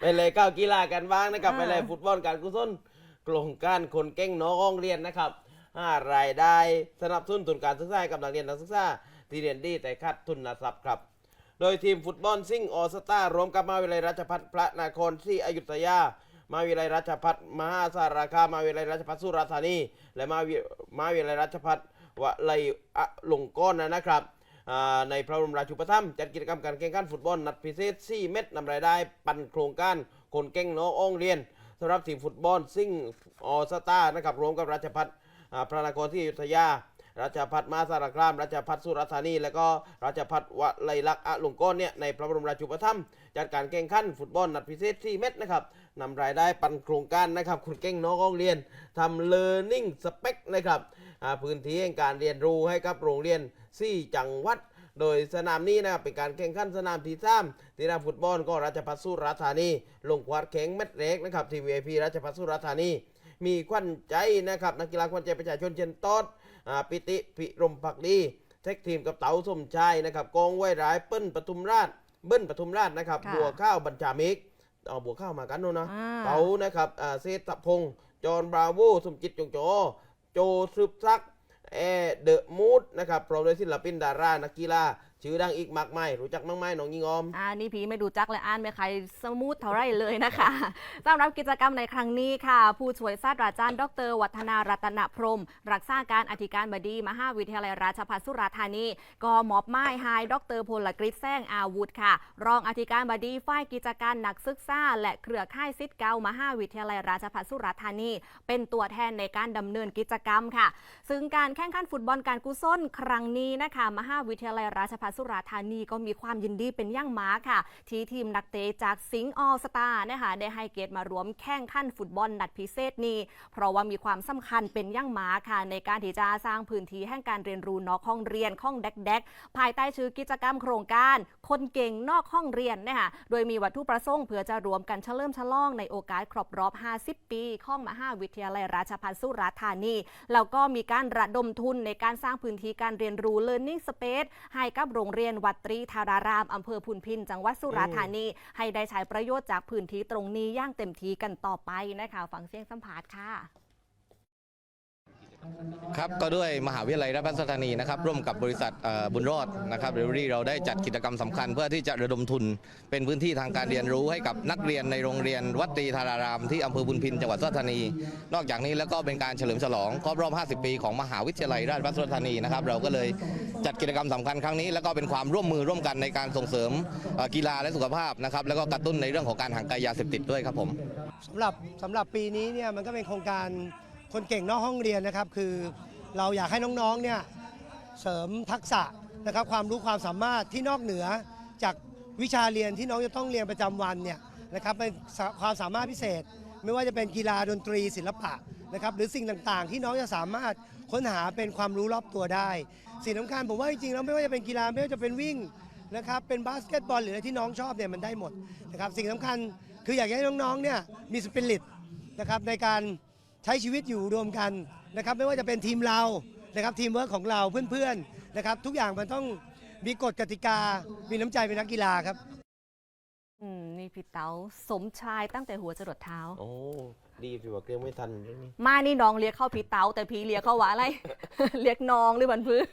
ไปเลยก้าวกีฬากันบ้างนะครับอ่าไปเลยฟุตบอลการกุศลโครงการคนเก่งน้องเรียนนะครับห้ารายได้สนับสนุนทุนการศึกษาให้กับนักเรียนนักศึกษาที่เรียนดีแต่ขาดทุนทรัพย์ครับ โดยทีมฟุตบอลซิ่งออสตารวมกับมหาวิทยาลัยราชภัฏพระนครศรีอยุธยามหาวิทยาลัยราชภัฏมหาสารคามมหาวิทยาลัยราชภัฏสุราษฎร์ธานี และมหาวิมหาวิทยาลัยราชภัฏวลัยอลงกรณ์นะครับอ่า ในพระบรมราชูปถัมภ์จัดกิจกรรมการแข่งขันฟุตบอลนัดพิเศษ 4 เม็ดนำรายได้ปันโครงการคนเก่งน้องอ้องเรียนสำหรับทีมฟุตบอลซิ่งออสตานะครับรวมกับราชพัฒพระนครที่อยุธยา ราชพัฒมาสารคาม ราชพัฒสุรธานี และก็ราชพัฒวลัยลักษณ์อะลงกรณ์เนี่ยในพระบรมราชูปถัมภ์จัดการแข่งขันฟุตบอลนัดพิเศษ 4 เม็ดนะครับนำรายได้ปันโครงการนะครับคุณเก่งน้องโรงเรียนทำ learning spec นะครับพื้นที่แห่งการเรียนรู้ให้กับโรงเรียน 4 จังหวัดโดยสนามนี้นะครับเป็นการแข่งขันสนามที่สามที่นาฟุตบอลก็ราชพัฒสุราธานี ลงควัดแข่งเม็ดเล็กนะครับทีวีไอพีราชพัฒสุราธานี มีขวัญใจนะครับนักกีฬาขวัญใจประชาชนเช่นตอดอ่าปิติพิรมผักดีเทคทีมกับเต๋าสมชายนะครับกองไว้ร้ายเปิ้ลปทุมราชเบิ้ลปทุมราชนะครับค่ะบัวข้าวบัญชามิกเอาบัวข้าวมากันโน่นนะอ่าเต๋านะครับอ่าเศรษฐพงศ์จอห์นบราโวสมจิตจงโจโจซึบซักแอร์เดอะมูดนะครับพร้อมด้วยศิลปินดารานักกีฬา ชื่อดังอีกมากมายรู้จักมากมายน้องยิงออม อ่านี่พีไม่ดูจักเลยอ่านไม่ใครสมูทเท่าไรเลยนะคะสำหรับกิจกรรมในครั้งนี้ค่ะ ผู้ช่วยศาสตราจารย์ ดร วัฒนารัตนพรหมรักษาการอธิการบดี มหาวิทยาลัยราชภัฏสุราษฎร์ธานี ก็มอบไม้ให้ดรพลกฤษแซงอาวุธค่ะ รองอธิการบดีฝ่ายกิจการนักศึกษาและเครือข่ายสิทธิ์เก่ามหาวิทยาลัยราชภัฏสุราษฎร์ธานี เป็นตัวแทนในการดำเนินกิจกรรมค่ะ ซึ่งการแข่งขันฟุตบอลการกุศลครั้งนี้นะคะ มหาวิทยาลัยราชภัฏสุราษฎร์ธานีก็มีความยินดีเป็นย่างมาค่ะ ที่ทีมนักเตะจากสิงห์ออสตาร์นะคะได้ให้เกียรติมารวมแข่งขันฟุตบอลนัดพิเศษนี้เพราะว่ามีความสำคัญเป็นย่างมาค่ะ ในการที่จะสร้างพื้นที่แห่งการเรียนรู้นอกห้องเรียนข้องแดกๆ ภายใต้ชื่อกิจกรรมโครงการ คนเก่งนอกห้องเรียนนะคะโดยมีวัตถุประสงค์เพื่อจะรวมกันเฉลิมฉลองในโอกาสครบรอบ 50 ปีของมหาวิทยาลัยราชภัฏสุราษฎร์ธานีแล้วก็มีการระดมทุนในการสร้างพื้นที่การเรียนรู้ Learning Space ให้กับโรงเรียนวัดตรีธารารามอำเภอพุนพิน จังหวัดสุราษฎร์ธานี ให้ได้ใช้ประโยชน์จากพื้นที่ตรงนี้อย่างเต็มที่กันต่อไปนะคะ ฟังเสียงสัมภาษณ์ค่ะ ครับก็ด้วยมหาวิทยาลัยราชภัฏสถานีนะครับร่วมกับบริษัทบุญรอดนะครับเรเวอรี่เราได้จัดกิจกรรมสำคัญ เพื่อที่จะระดมทุน เป็นพื้นที่ทางการเรียนรู้ให้กับนักเรียนในโรงเรียน วัดตรีธารารามที่อำเภอบุญพินจังหวัดสุราษฎร์ธานี นอกจากนี้แล้วก็เป็นการเฉลิมฉลองครบรอบ 50 ปีของมหาวิทยาลัยราชภัฏสุราษฎร์ธานีนะครับเราก็เลยจัดกิจกรรมสำคัญครั้งนี้ แล้วก็เป็นความร่วมมือร่วมกันในการส่งเสริมกีฬาและสุขภาพนะครับแล้วก็กระตุ้นในเรื่องของการห่างไกลยาเสพติดด้วยครับผมสำหรับสำหรับปีนี้เนี่ยมันก็เป็นโครงการ คนเก่งนอกห้องเรียนนะครับ คือเราอยากให้น้องๆเนี่ยเสริมทักษะนะครับความรู้ความสามารถที่นอกเหนือจากวิชาเรียนที่น้องจะต้องเรียนประจำวันเนี่ยนะครับเป็นความสามารถพิเศษ ไม่ว่าจะเป็นกีฬาดนตรีศิลปะนะครับหรือสิ่งต่างๆ ที่น้องจะสามารถค้นหาเป็นความรู้รอบตัวได้ สิ่งสำคัญผมว่าจริงๆแล้วไม่ว่าจะเป็นกีฬาไม่ว่าจะเป็นวิ่งนะครับเป็นบาสเกตบอลหรืออะไรที่น้องชอบเนี่ยมันได้หมดนะครับสิ่งสำคัญคืออยากให้น้องๆเนี่ยมีสปิริตนะครับในการ ช้ชีวิตอยู่รวมกันนะครับไม่ว่าจะเป็นทีมเรานะครับทีมเวิร์กของเราเพื่อนๆนะครับทุกอย่างมันต้องมีกฎกติกา มีน้ำใจเป็นนักกีฬาครับ อืมนี่พี่เต๋าสมชายตั้งแต่หัวจรดเท้า โอ้ดีพี่ว่าเกลียวไม่ทันเรื่องนี้ มานี่น้องเรียกเข้าพี่เต๋าแต่พี่เรียกเข้าว่าอะไร เรียกน้องหรือบันพื้น